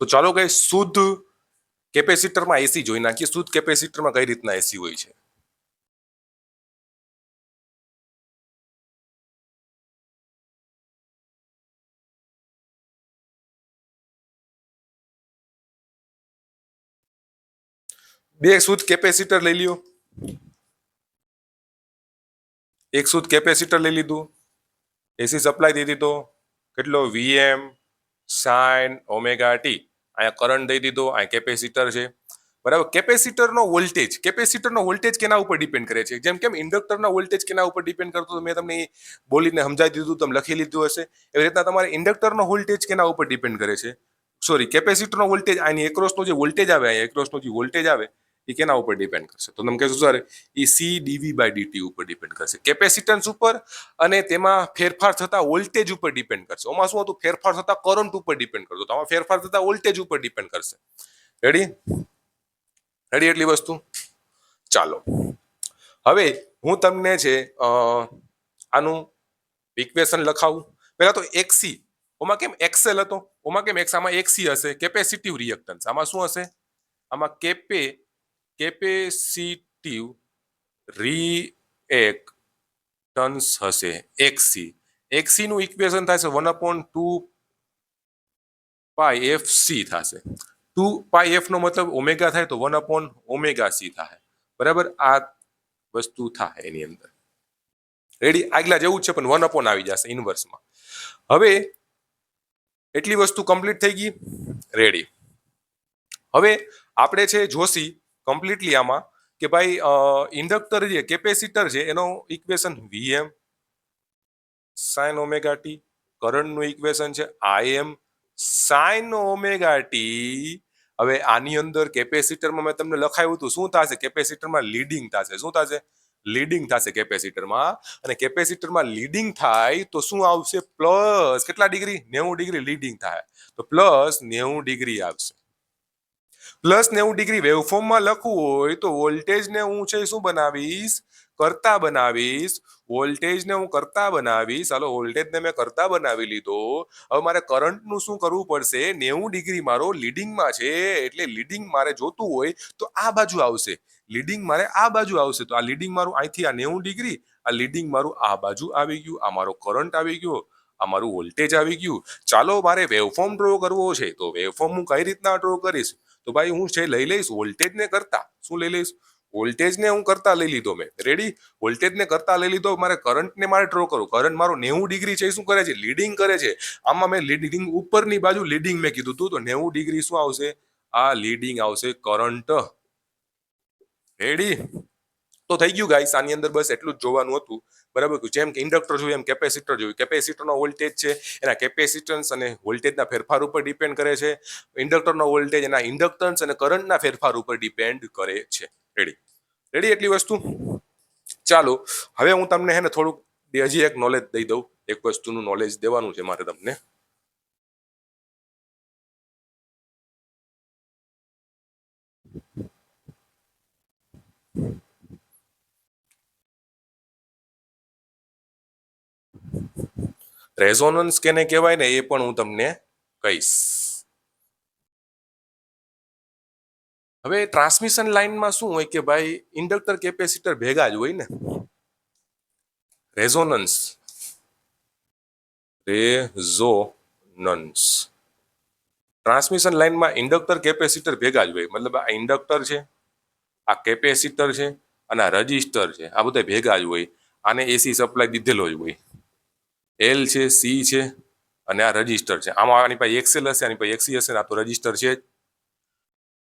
તો ચાલો કઈ શુદ્ધ કેપેસિટરમાં એસી જોઈ નાખીએ. શુદ્ધ કેપેસિટરમાં કઈ રીતના એસી હોય છે? બે શુદ્ધ કેપેસિટર લઈ લ્યો. એક શુદ્ધ કેપેસિટર લઈ લીધું. એસી સપ્લાય દઈ દીધો કેટલો? વીએમ સાઇન ઓમેગા ટી અહીંયા કરંટ દઈ દીધો, અહીંયા કેપેસિટર છે. બરાબર? કેપેસિટરનો વોલ્ટેજ કેપેસિટરનો વોલ્ટેજ કેના ઉપર ડિપેન્ડ કરે છે? જેમ કેમ ઇન્ડક્ટરનો વોલ્ટેજ કેના ઉપર ડિપેન્ડ કરતો મેં તમને બોલીને સમજાવી દીધું, તમે લખી લીધું હશે. એવી રીતના તમારે ઇન્ડક્ટરનો વોલ્ટેજ કેના ઉપર ડિપેન્ડ કરે છે? સોરી કેપેસિટરનો વોલ્ટેજ આની એક્રોસનો જે વોલ્ટેજ આવે, અહીંયા એક્રોસનો જે વોલ્ટેજ આવે એ કેના ઉપર ડિપેન્ડ કરશે? તો તમે કહેશો, sir, A C DV by DT ઉપર ડિપેન્ડ કરશે. કેપેસિટન્સ ઉપર અને તેમાં ફેરફાર થતા વોલ્ટેજ ઉપર ડિપેન્ડ કરશે. ઓમાં શું હતું? ફેરફાર થતા કરંટ ઉપર ડિપેન્ડ કરતો તો આમાં ફેરફાર થતા વોલ્ટેજ ઉપર ડિપેન્ડ કરશે. રેડી રેડી એટલી વસ્તુ? ચાલો. હવે હું તમને છે આનું ઇક્વેશન લખાવું. પહેલા તો એક્સી ઓમાં કેમ એક્સેલ હતો? ઓમાં કેમ એક્સ આમાં એક્સી હશે. કેપેસિટિવ રિએક્ટન્સ આમાં શું હશે? આમાં કેપે કેપેસિટિવ રિએક્ટન્સ હશે, એક્સી એક્સી નું ઇક્વેશન થશે one upon two pi F C થશે. ટુ પાય એફ નો મતલબ ઓમેગા થાય તો વન અપોન ઓમેગા સી થાય. બરાબર? આ વસ્તુ થાય એની અંદર. રેડી આગલા જેવું છે, પણ વન અપોન આવી જશે, ઇનવર્સમાં. હવે એટલી વસ્તુ કમ્પ્લીટ થઈ ગઈ. રેડી હવે આપણે છે, જોશી કમ્પ્લીટલી આમાં કે ભાઈ ઇન્ડક્ટર જે કેપેસિટર છે એનો equation VM sine omega T કરંટનું ઇક્વેશન છે આઈએમ સાઇન ઓમેગા ટી હવે આની અંદર કેપેસિટરમાં મેં તમને લખાયું હતું, શું થશે? કેપેસિટરમાં લીડિંગ થશે. શું થશે? લીડિંગ થશે કેપેસિટરમાં અને કેપેસિટરમાં લીડિંગ થાય તો શું આવશે? પ્લસ કેટલા ડિગ્રી? નેવું ડિગ્રી લીડિંગ થાય. તો પ્લસ નેવું ડિગ્રી આવશે. પ્લસ નેવું ડિગ્રી વેવફોર્મમાં લખવું હોય તો વોલ્ટેજને હું છે શું બનાવીશ? કરતા બનાવીશ. વોલ્ટેજને હું કરતા બનાવીશ. હાલો વોલ્ટેજને મેં કરતા બનાવી લીધો. હવે મારે કરંટનું શું કરવું પડશે? નેવું ડિગ્રી મારો લીડિંગમાં છે. એટલે લીડિંગ મારે જોતું હોય તો આ બાજુ આવશે. લીડિંગ મારે આ બાજુ આવશે. તો આ લીડિંગ મારું અહીંથી આ નેવું ડિગ્રી, આ લીડિંગ મારું આ બાજુ આવી ગયું. આ મારો કરંટ આવી ગયો. આ મારું વોલ્ટેજ આવી ગયું. ચાલો, મારે વેવફોર્મ ડ્રો કરવો છે. તો વેવફોર્મ હું કઈ રીતના ડ્રો કરીશ? તો ભાઈ હું છે, લઈ લઈશ, વોલ્ટેજને કરતા. શું લઈ લઈશ? વોલ્ટેજને હું કરતા લઈ લીધો મેં. રેડી વોલ્ટેજને કરતા લઈ લીધો, મારે કરંટને મારે ડ્રો કરું કરંટ મારો નેવું ડિગ્રી છે શું કરે છે? લીડિંગ કરે છે. આમાં મેં લીડિંગ ઉપરની બાજુ લીડિંગ મેં કીધું હતું તો નેવું ડિગ્રી શું આવશે? આ લીડિંગ આવશે કરંટ. રેડી તો થઈ ગયું ગાઈસ આની અંદર બસ એટલું જ જોવાનું હતું. બરાબર જેમ કે ઇન્ડક્ટર જોયું, એમ કેપેસિટર જોયું. કેપેસિટરનો વોલ્ટેજ છે, એના કેપેસિટન્સ અને વોલ્ટેજના ફેરફાર ઉપર ડિપેન્ડ કરે છે. ઇન્ડક્ટરનો વોલ્ટેજ એના ઇન્ડક્ટન્સ અને કરંટના ફેરફાર ઉપર ડિપેન્ડ કરે છે. રેડી રેડી એટલી વસ્તુ? ચાલો, હવે હું તમને હે ને થોડુંક હજી એક નોલેજ દઈ દઉં. એક વસ્તુનું નોલેજ દેવાનું છે મારે તમને. રેઝોનન્સ કેને કહેવાય ને, એ પણ હું તમને કહીશ. હવે ટ્રાન્સમિશન લાઇનમાં શું હોય કે ભાઈ, ઇન્ડક્ટર કેપેસિટર ભેગા જ હોય ને. રેઝોનન્સ. રેઝોનન્સ. ટ્રાન્સમિશન લાઇનમાં ઇન્ડક્ટર કેપેસિટર ભેગા જ હોય. મતલબ આ ઇન્ડક્ટર છે, આ કેપેસિટર છે અને આ રજિસ્ટર છે. આ બધા ભેગા જ હોય. આને એસી સપ્લાય દીધેલો જ હોય. એલ છે સી છે અને આ રજિસ્ટર છે. આમાં આની પાસે એક્સેલ હશે, આની પાસે એક્સી હશે આ તો રજિસ્ટર છે જ.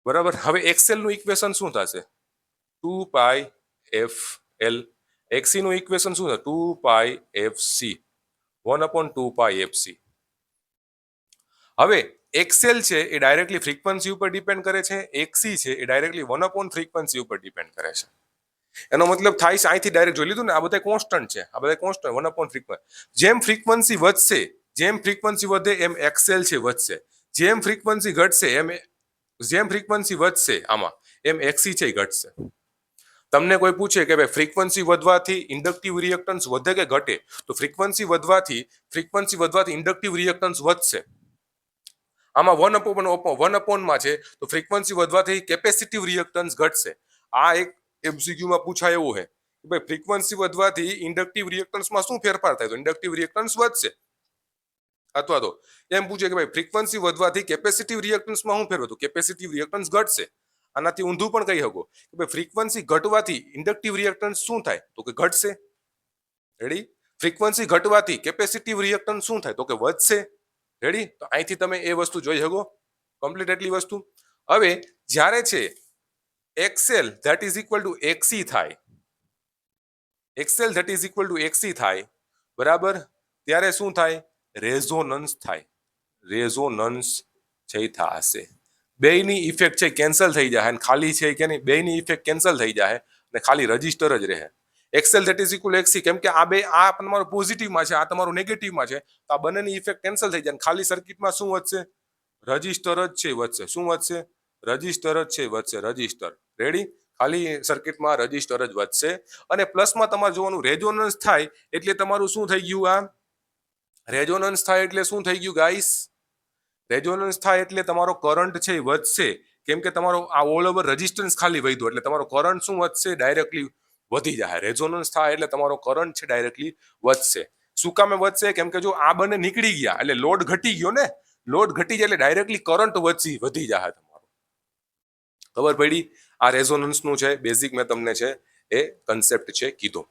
બરાબર? હવે એક્સેલનું ઇક્વેશન શું થશે? ટુ પાઈ એફ એલ એક્સીનું ઇક્વેશન શું છે two pi F C one upon two pi F C હવે એક્સેલ છે એ ડાયરેક્ટલી ફ્રીક્વન્સી ઉપર ડિપેન્ડ કરે છે. એક્સી છે એ ડાયરેક્ટલી વન અપોન ફ્રીક્વન્સી ઉપર ડિપેન્ડ કરે છે. એનો મતલબ થાય છે, અહીંથી ડાયરેક્ટ જોઈ લીધું ને, આ બધા કોન્સ્ટન્ટ છે, આ બધા કોન્સ્ટન્ટ વન અપોન ફ્રીક્વન્સી જેમ ફ્રીક્વન્સી વધશે, જેમ ફ્રીક્વન્સી વધે, એમ એક્સેલ છે વધશે. જેમ ફ્રીક્વન્સી ઘટશે, એમ જેમ ફ્રીક્વન્સી વધશે, આમાં, એમ એક્સી છે ઘટશે. તમને કોઈ પૂછે કે ભાઈ ફ્રીક્વન્સી વધવાથી ઇન્ડક્ટિવ રિએક્ટન્સ વધે કે ઘટે? તો ફ્રીક્વન્સી વધવાથી ફ્રીક્વન્સી વધવાથી ઇન્ડક્ટિવ રિએક્ટન્સ વધશે. આમાં વન અપોન વન અપોનમાં છે, તો ફ્રીક્વન્સી વધવાથી કેપેસિટીવ રિએક્ટન્સ ઘટશે. આ એક એમસીક્યુમાં પૂછાય એવું છે કે ભાઈ ફ્રીક્વન્સી વધવાથી ઇન્ડક્ટિવ રિએક્ટન્સમાં શું ફેરફાર થાય? તો ઇન્ડક્ટિવ રિએક્ટન્સ વધશે. અથવા તો એમ પૂછે કે ભાઈ ફ્રીક્વન્સી વધવાથી કેપેસિટિવ રિએક્ટન્સમાં શું ફેરવું? તો કેપેસિટિવ રિએક્ટન્સ ઘટશે. આનાથી ઊંધું પણ કહી શકો. કે ભાઈ ફ્રીક્વન્સી ઘટવાથી ઇન્ડક્ટિવ રિએક્ટન્સ શું થાય? તો કે ઘટશે. રેડી ફ્રીક્વન્સી ઘટવાથી કેપેસિટિવ રિએક્ટન્સ શું થાય? તો કે વધશે. રેડી તો અહીંથી તમે એ વસ્તુ જોઈ શકો. કમ્પ્લીટ એટલી વસ્તુ. હવે, જ્યારે છે XL that is equal to XC થાય XL that is equal to XC થાય બરાબર ત્યારે શું થાય રેઝોનન્સ થાય રેઝોનન્સ છે એ થશે બેયની ઇફેક્ટ છે કેન્સલ થઈ જાય અને ખાલી છે કે નહીં બેયની ઇફેક્ટ કેન્સલ થઈ જાય અને ખાલી રજિસ્ટર જ રહે XL that is equal XC કેમ કે આ બે આ તમારું પોઝિટિવમાં છે આ તમારું નેગેટિવમાં છે તો આ બંનેની ઇફેક્ટ કેન્સલ થઈ જાય અને ખાલી સર્કિટમાં શું વધશે રજિસ્ટર જ છે વધશે શું વધશે રજિસ્ટર જ છે વધશે રજિસ્ટર રેડી? ખાલી સર્કિટમાં રજિસ્ટર જ વધશે. અને પ્લસમાં તમારે જોવાનું રેઝોનન્સ થાય એટલે તમારું શું થઈ ગયું આ? રેઝોનન્સ થાય એટલે શું થઈ ગયું ગાઈસ રેઝોનન્સ થાય એટલે તમારો કરંટ છે એ વધશે. કેમ કે તમારો આ ઓલ ઓવર રજિસ્ટન્સ ખાલી વધ્યો એટલે તમારો કરંટ શું વધશે? ડાયરેક્ટલી વધી જાય. રેઝોનન્સ થાય એટલે તમારો કરંટ છે ડાયરેક્ટલી વધશે. શું કામે વધશે? કેમ કે જો આ બંને નીકળી ગયા, એટલે લોડ ઘટી ગયો ને? લોડ ઘટી જાય એટલે ડાયરેક્ટલી કરંટ વધી વધી જાય તમારો. ખબર પડી? આ રેઝોનન્સનું છે બેઝિક મેં તમને છે, એ કન્સેપ્ટ છે કીધો.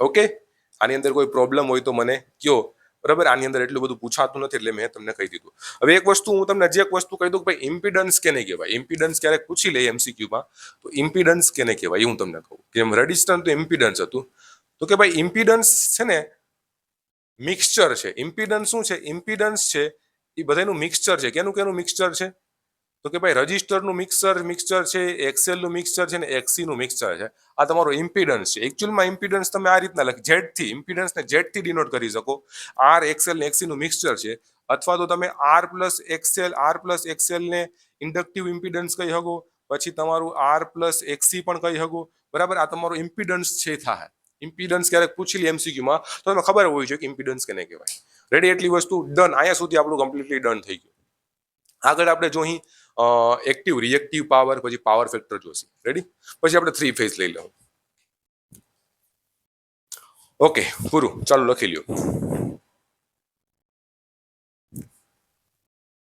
ઓકે આની અંદર કોઈ પ્રોબ્લેમ હોય તો મને કયો. બરાબર? આની અંદર એટલું બધું પૂછાતું નથી એટલે મેં તમને કહી દીધું. હવે એક વસ્તુ હું તમને હજી એક વસ્તુ કહી દઉં કે ભાઈ ઇમ્પિડન્સ કેને કહેવાય? ઇમ્પિડન્સ ક્યારેક પૂછી લે એમસીક્યુમાં તો ઇમ્પિડન્સ કેને કહેવાય? એ હું તમને કહું. કે રેડિસ્ટન્સ તો ઇમ્પિડન્સ હતું. તો કે ભાઈ ઇમ્પિડન્સ છે ને મિક્સચર છે. ઇમ્પિડન્સ શું છે? ઇમ્પિડન્સ છે, એ બધાનું મિક્સચર છે. કેનું કેનું મિક્સચર છે? તો કે ભાઈ, રજિસ્ટરનું મિક્સર મિક્સચર છે એક્સેલનું મિક્સચર છે ને એક્સીનું મિક્સચર છે. આ તમારો ઇમ્પિડન્સ છે. એકચ્યુઅલમાં ઇમ્પિડન્સ તમે આ રીતના લખી ઝેડથી ઇમ્પિડન્સને ઝેડથી ડિનોટ કરી શકો. આર એક્સેલ ને એક્સીનું મિક્સચર છે. અથવા તો તમે R plus XL R plus એક્સેલને inductive impedance કહી શકો. પછી તમારું આર પ્લસ એક્સી પણ કહી શકો. બરાબર? આ તમારો ઇમ્પિડન્સ છે થાય. ઇમ્પિડન્સ ક્યારેક પૂછી લે એમસીક્યુમાં તો તમે ખબર હોવી જોઈએ કે ઇમ્પિડન્સ કેને કહેવાય. રેડી એટલી વસ્તુ ડન અહીંયા સુધી આપણું કમ્પ્લીટલી ડન થઈ ગયું. આગળ આપણે જો અહીં એક્ટિવ રિએક્ટિવ પાવર પછી પાવર ફેક્ટર જોશે. રેડી પછી આપણે થ્રી ફેઝ લઈ લઉં ઓકે પૂરું. ચાલો લખી લ્યો.